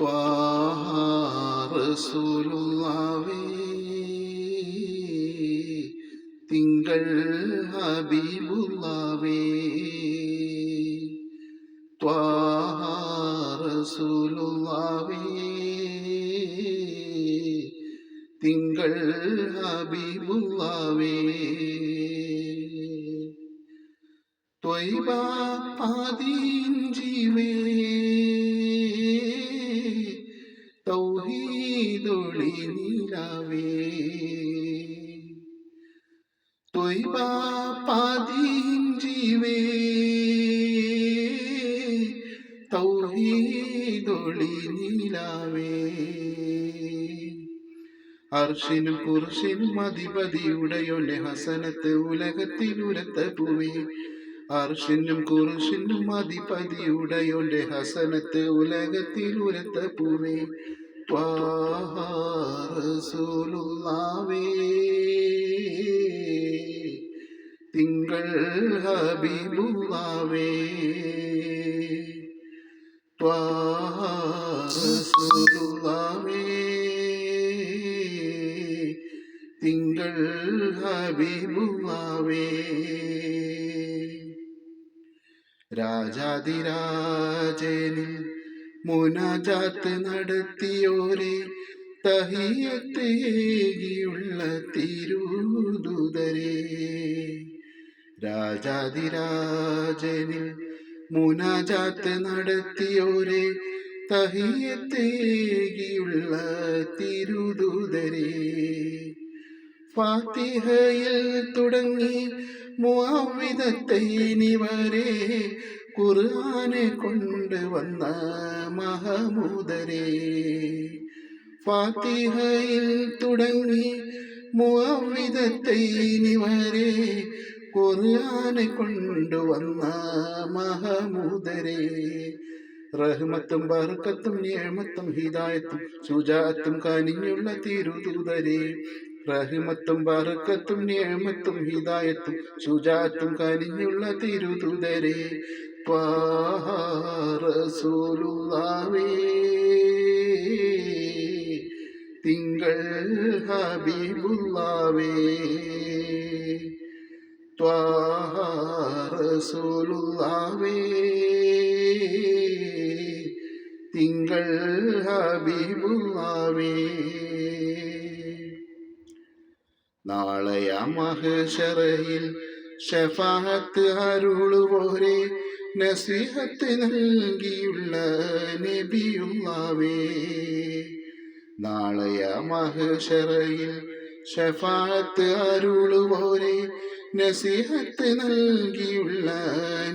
ത്വാഹ റസൂലുള്ളാവേ തിങ്കൾ ഹബീബുള്ളാവേ. ത്വാഹ റസൂലുള്ളാവേ തിങ്കൾ ഹബീബുള്ളാവേ. ത്വയ്ബ ആദീൻ ജീവേ ത്വയ്ബ പാദീൻ ജീവേ തൗഹീദൊളി നിലാവേ. അർഷിനും കുർഷിനും അധിപതിയുടെയൊന്നെ ഹസനത്ത് ഉലകത്തിലുരത്ത പൂവേ അർഷിനും കുർഷിനും അധിപതിയുടെയൊന്റെ ഹസനത്ത് പൂവി പൂവേ റസൂലുള്ളാവേ ഹബീബുള്ളാവേ. റസൂലുള്ളാവേ തിങ്കൾ ഹബീബുള്ളാവേ. രാജാതിരാജനിൽ മുനാജാത്ത് നടത്തിയോരെ തഹിയത്തേകിയുള്ള തിരുദുതരെ. രാജാതിരാജനിൽ മുനാജാത്ത് നടത്തിയോരെ തഹിയത്തേകിയുള്ള തിരുദൂതരെ. ഫാത്തിഹയിൽ തുടങ്ങി മുവിധത്തൈനി വരെ ഖുർആനെ കൊണ്ടുവന്ന മഹമൂദരെ. ഫാത്തിഹയിൽ തുടങ്ങി മുവിധത്തൈനി വരെ ഖുർആനെ കൊണ്ടുവന്ന മഹമൂദരെ. റഹ്മത്തും ബർക്കത്തും നിയമത്തും ഹിദായത്തും സുജാത്തും കനിഞ്ഞുള്ള തിരുതൂതരെ റഹ്മത്തും ബർക്കത്തും നിയമത്തും ഹിദായത്തും സുജാത്തും കനിഞ്ഞുള്ള തിരുതൂതരെ റസൂലുള്ളാവേ തിങ്കൾ ഹബീബുള്ളാവേ റസൂലുള്ളാവേ തിങ്കൾ ഹബീബുള്ളാവേ നാളെയ മഹശറയിൽ ഷഫാഹത്ത് അരുളുപോരെ നസിഹത്ത് നൽകിയുള്ള നബിയുള്ളാവേ നാളെയ മഹശറയിൽ ഷഫാത്ത് അരുളുപോരെ നസിഹത്ത് നൽകിയുള്ള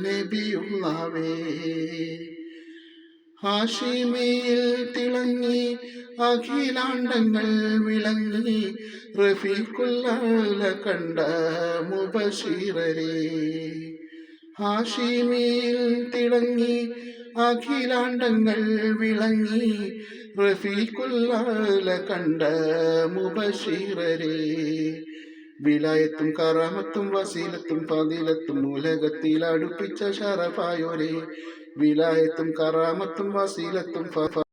നബിയുള്ളവേ ഹാഷിമയിൽ തിളങ്ങി അഖിലാണ്ടങ്ങൾ വിളങ്ങി റഫീഖുല്ല കണ്ട മുബഷീറരെ ഹാഷിമയിൽ തിളങ്ങി അഖിലാണ്ടങ്ങൾ വിളങ്ങി റഫീഖുല്ല കണ്ട മുബഷീറരെ വിലായത്തും കറാമത്തും വസീലത്തും പതിലത്തും മൂലകത്തിൽ അടുപ്പിച്ച ഷറഫായോരെ. വിലായത്തും കറാമത്തും വസീലത്തും